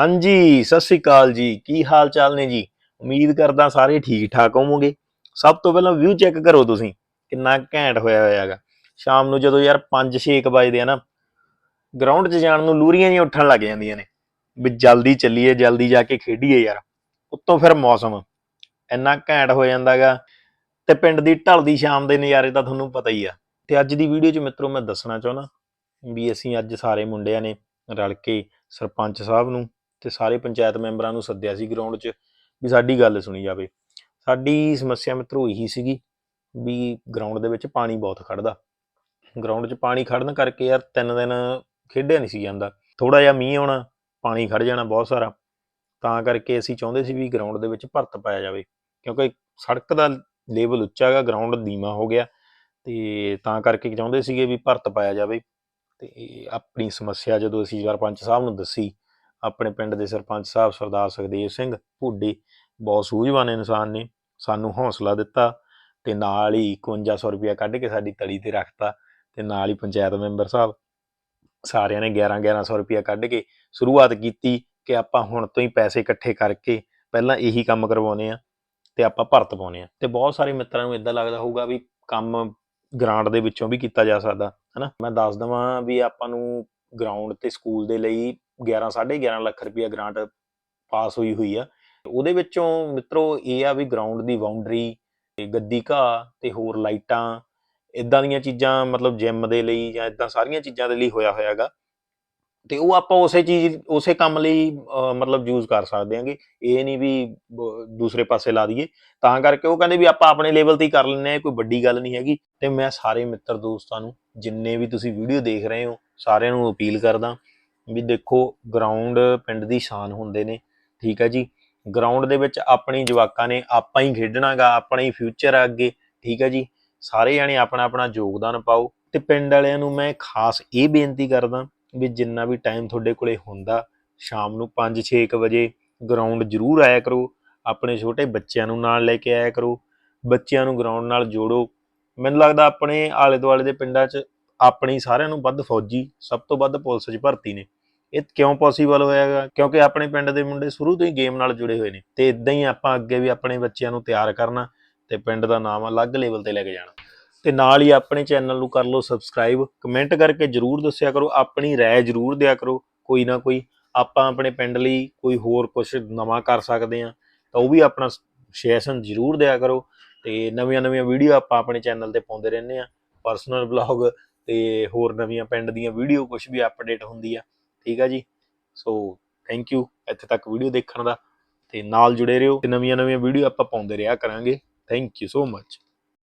ਹਾਂਜੀ, ਸਤਿ ਸ੍ਰੀ ਅਕਾਲ ਜੀ। ਕੀ ਹਾਲ ਚਾਲ ਨੇ ਜੀ? ਉਮੀਦ ਕਰਦਾ ਸਾਰੇ ਠੀਕ ਠਾਕ ਹੋਵੋਗੇ। ਸਭ ਤੋਂ ਪਹਿਲਾਂ ਵਿਊ ਚੈੱਕ ਕਰੋ ਤੁਸੀਂ। ਕਿੰਨਾ ਘੈਂਟ ਹੋਇਆ ਹੋਇਆ ਹੈਗਾ। ਸ਼ਾਮ ਨੂੰ ਜਦੋਂ ਯਾਰ 5-6 ਵਜੇ ਆ ਨਾ ਗਰਾਊਂਡ 'ਚ ਜਾਣ ਨੂੰ ਲੂਰੀਆਂ ਜਿਹੀਆਂ ਉੱਠਣ ਲੱਗ ਜਾਂਦੀਆਂ ਨੇ। ਵੀ ਜਲਦੀ ਚੱਲੀਏ, ਜਲਦੀ ਜਾ ਕੇ ਖੇਡੀਏ ਯਾਰ। ਉੱਤੋਂ ਫਿਰ ਮੌਸਮ। ਇੰਨਾ ਘੈਂਟ ਹੋ ਜਾਂਦਾਗਾ ਤੇ ਪਿੰਡ ਦੀ ਢਲਦੀ ਸ਼ਾਮ ਦੇ ਨਜ਼ਾਰੇ ਤਾਂ ਤੁਹਾਨੂੰ ਪਤਾ ਹੀ ਆ। ਤੇ ਅੱਜ ਦੀ ਵੀਡੀਓ 'ਚ ਮਿੱਤਰੋ ਮੈਂ ਦੱਸਣਾ ਚਾਹੁੰਦਾ ਵੀ ਅਸੀਂ ਅੱਜ ਸਾਰੇ ਮੁੰਡਿਆਂ ਨੇ ਰਲ ਕੇ ਸਰਪੰਚ ਸਾਹਿਬ ਨੂੰ ਤੇ ਸਾਰੇ ਪੰਚਾਇਤ ਮੈਂਬਰਾਂ ਨੂੰ ਸੱਦਿਆ ਸੀ ਗਰਾਊਂਡ 'ਚ ਵੀ ਸਾਡੀ ਗੱਲ ਸੁਣੀ ਜਾਵੇ। ਸਾਡੀ ਸਮੱਸਿਆ ਮਿੱਤਰੋ ਇਹੀ ਸੀਗੀ ਵੀ ਗਰਾਊਂਡ ਦੇ ਵਿੱਚ ਪਾਣੀ ਬਹੁਤ ਖੜਦਾ ਗਰਾਊਂਡ 'ਚ ਪਾਣੀ ਖੜਨ ਕਰਕੇ ਯਾਰ ਤਿੰਨ ਦਿਨ ਖੇਡਿਆ ਨਹੀਂ ਸੀ ਜਾਂਦਾ। ਥੋੜਾ ਜਿਹਾ ਮੀਂਹ ਆਉਣਾ, ਪਾਣੀ ਖੜ ਜਾਣਾ ਬਹੁਤ ਸਾਰਾ। ਤਾਂ ਕਰਕੇ ਅਸੀਂ ਚਾਹੁੰਦੇ ਸੀ ਵੀ ਗਰਾਊਂਡ ਦੇ ਵਿੱਚ ਭਰਤ ਪਾਇਆ ਜਾਵੇ। ਕਿਉਂਕਿ ਸੜਕ ਦਾ ਲੈਵਲ ਉੱਚਾ ਹੈਗਾ ਗਰਾਊਂਡ ਧੀਮਾ ਹੋ ਗਿਆ। ਤੇ ਤਾਂ ਕਰਕੇ ਚਾਹੁੰਦੇ ਸੀਗੇ ਵੀ ਭਰਤ ਪਾਇਆ ਜਾਵੇ। ਤੇ ਆਪਣੀ ਸਮੱਸਿਆ ਜਦੋਂ ਅਸੀਂ ਸਰਪੰਚ ਸਾਹਿਬ ਨੂੰ ਦੱਸੀ ਆਪਣੇ ਪਿੰਡ ਦੇ ਸਰਪੰਚ ਸਾਹਿਬ ਸਰਦਾਰ ਸੁਖਦੇਵ ਸਿੰਘ ਭੁੱਡੀ ਬਹੁਤ ਸੂਝਵਾਨ ਇਨਸਾਨ ਨੇ, ਸਾਨੂੰ ਹੌਸਲਾ ਦਿੱਤਾ ਤੇ ਨਾਲ ਹੀ 5100 ਰੁਪਇਆ ਕੱਢ ਕੇ ਸਾਡੀ ਤਲੀ ਤੇ ਰੱਖਤਾ ਤੇ ਨਾਲ ਹੀ ਪੰਚਾਇਤ ਮੈਂਬਰ ਸਾਹਿਬ ਸਾਰਿਆਂ ਨੇ 11 1100 ਰੁਪਇਆ ਕੱਢ ਕੇ ਸ਼ੁਰੂਆਤ ਕੀਤੀ ਕਿ ਆਪਾਂ ਹੁਣ ਤੋਂ ਹੀ ਪੈਸੇ ਇਕੱਠੇ ਕਰਕੇ ਪਹਿਲਾਂ ਇਹੀ ਕੰਮ ਕਰਵਾਉਨੇ ਆ ਤੇ ਆਪਾਂ ਭਰਤ ਪਾਉਨੇ ਆ ਤੇ ਬਹੁਤ ਸਾਰੇ ਮਿੱਤਰਾਂ ਨੂੰ ਇਦਾਂ ਲੱਗਦਾ ਹੋਊਗਾ ਵੀ ਕੰਮ ਗ੍ਰਾਂਟ ਦੇ ਵਿੱਚੋਂ ਵੀ ਕੀਤਾ ਜਾ ਸਕਦਾ, ਹਨਾ? ਮੈਂ ਦੱਸ ਦਵਾਂ ਵੀ ਆਪਾਂ ਨੂੰ ਗਰਾਊਂਡ ਤੇ ਸਕੂਲ ਦੇ ਲਈ 11 11.5 ਲੱਖ ਰੁਪਇਆ ਗ੍ਰਾਂਟ ਪਾਸ ਹੋਈ ਹੋਈ ਆ। ਉਹਦੇ ਵਿੱਚੋਂ ਮਿੱਤਰੋ ਇਹ ਆ ਵੀ ਗਰਾਊਂਡ ਦੀ ਬਾਉਂਡਰੀ ਤੇ ਗੱਦੀ ਘਾਹ ਤੇ ਹੋਰ ਲਾਈਟਾਂ ਇਦਾਂ ਦੀਆਂ ਚੀਜ਼ਾਂ, ਮਤਲਬ ਜਿਮ ਦੇ ਲਈ ਜਾਂ ਇਦਾਂ ਸਾਰੀਆਂ ਚੀਜ਼ਾਂ ਦੇ ਲਈ ਹੋਇਆ ਹੋਇਆਗਾ ਤੇ ਉਹ ਆਪਾਂ ਉਸੇ ਚੀਜ਼, ਉਸੇ ਕੰਮ ਲਈ ਮਤਲਬ ਯੂਜ਼ ਕਰ ਸਕਦੇ ਹਾਂਗੇ ਇਹ ਨਹੀਂ ਵੀ ਦੂਸਰੇ ਪਾਸੇ ਲਾ ਦਈਏ। ਤਾਂ ਕਰਕੇ ਉਹ ਕਹਿੰਦੇ ਵੀ ਆਪਾਂ ਆਪਣੇ ਲੈਵਲ ਤੇ ਹੀ ਕਰ ਲੈਂਦੇ ਆ ਕੋਈ ਵੱਡੀ ਗੱਲ ਨਹੀਂ ਹੈਗੀ। ਤੇ ਮੈਂ ਸਾਰੇ ਮਿੱਤਰ ਦੋਸਤਾਂ ਨੂੰ, ਜਿੰਨੇ ਵੀ ਤੁਸੀਂ ਵੀਡੀਓ ਦੇਖ ਰਹੇ ਹੋ, ਸਾਰਿਆਂ ਨੂੰ ਅਪੀਲ ਕਰਦਾ ਵੀ ਦੇਖੋ ਗਰਾਊਂਡ ਪਿੰਡ ਦੀ ਸ਼ਾਨ ਹੁੰਦੇ ਨੇ, ਠੀਕ ਹੈ ਜੀ। ਗਰਾਊਂਡ ਦੇ ਵਿੱਚ ਆਪਣੀ ਜਵਾਕਾਂ ਨੇ ਆਪਾਂ ਹੀ ਖੇਡਣਾਗਾ ਆਪਣਾ ਹੀ ਫਿਊਚਰ ਆ ਅੱਗੇ, ਠੀਕ ਹੈ ਜੀ। ਸਾਰੇ ਜਾਣੇ ਆਪਣਾ ਆਪਣਾ ਯੋਗਦਾਨ ਪਾਓ ਤੇ ਪਿੰਡ ਵਾਲਿਆਂ ਨੂੰ ਮੈਂ ਖਾਸ ਇਹ ਬੇਨਤੀ ਕਰਦਾ ਵੀ ਜਿੰਨਾ ਵੀ ਟਾਈਮ ਤੁਹਾਡੇ ਕੋਲੇ ਹੁੰਦਾ, ਸ਼ਾਮ ਨੂੰ 5-6 ਵਜੇ ਗਰਾਊਂਡ ਜ਼ਰੂਰ ਆਇਆ ਕਰੋ, ਆਪਣੇ ਛੋਟੇ ਬੱਚਿਆਂ ਨੂੰ ਨਾਲ ਲੈ ਕੇ ਆਇਆ ਕਰੋ, ਬੱਚਿਆਂ ਨੂੰ ਗਰਾਊਂਡ ਨਾਲ ਜੋੜੋ। ਮੈਨੂੰ ਲੱਗਦਾ ਆਪਣੇ ਆਲੇ ਦੁਆਲੇ ਦੇ ਪਿੰਡਾਂ 'ਚ ਆਪਣੀ ਸਾਰਿਆਂ ਨੂੰ ਵੱਧ ਫੌਜੀ, ਸਭ ਤੋਂ ਵੱਧ ਪੁਲਿਸ 'ਚ ਭਰਤੀ ਨੇ। ਇਹ ਕਿਉਂ ਪੋਸੀਬਲ ਹੋਇਆਗਾ ਕਿਉਂਕਿ ਆਪਣੇ ਪਿੰਡ ਦੇ ਮੁੰਡੇ ਸ਼ੁਰੂ ਤੋਂ ਹੀ ਗੇਮ ਨਾਲ ਜੁੜੇ ਹੋਏ ਨੇ ਤੇ ਇਦਾਂ ਹੀ ਆਪਾਂ ਅੱਗੇ ਵੀ ਆਪਣੇ ਬੱਚਿਆਂ ਨੂੰ ਤਿਆਰ ਕਰਨਾ ਤੇ ਪਿੰਡ ਦਾ ਨਾਮ ਅਲੱਗ ਲੈਵਲ ਤੇ ਲੈ ਕੇ ਜਾਣਾ। ਤੇ ਨਾਲ ਹੀ ਆਪਣੇ ਚੈਨਲ ਨੂੰ ਕਰ ਲਓ ਸਬਸਕ੍ਰਾਈਬ ਕਮੈਂਟ ਕਰਕੇ ਜਰੂਰ ਦੱਸਿਆ ਕਰੋ, ਆਪਣੀ ਰਾਏ ਜਰੂਰ ਦਿਆ ਕਰੋ, ਕੋਈ ਨਾ ਕੋਈ। ਆਪਾਂ ਆਪਣੇ ਪਿੰਡ ਲਈ ਕੋਈ ਹੋਰ ਕੁਝ ਨਵਾਂ ਕਰ ਸਕਦੇ ਆ ਤਾਂ ਉਹ ਵੀ ਆਪਣਾ ਸੁਜੈਸ਼ਨ ਜਰੂਰ ਦਿਆ ਕਰੋ। ਤੇ ਨਵੀਆਂ ਨਵੀਆਂ ਵੀਡੀਓ ਆਪਾਂ ਆਪਣੇ ਚੈਨਲ ਤੇ ਪਾਉਂਦੇ ਰਹਿੰਦੇ ਆ ਪਰਸਨਲ ਬਲੌਗ ਤੇ ਹੋਰ ਨਵੀਆਂ ਪਿੰਡ ਦੀਆਂ ਵੀਡੀਓ ਕੁਝ ਵੀ ਅਪਡੇਟ ਹੁੰਦੀ ਆ। ਠੀਕ ਆ ਜੀ? ਸੋ ਥੈਂਕ ਯੂ ਇੱਥੇ ਤੱਕ ਵੀਡੀਓ ਦੇਖਣ ਦਾ ਤੇ ਨਾਲ ਜੁੜੇ ਰਹੋ ਤੇ ਨਵੀਆਂ ਨਵੀਆਂ ਵੀਡੀਓ ਆਪਾਂ ਪਾਉਂਦੇ ਰਿਹਾ ਕਰਾਂਗੇ। Thank you so much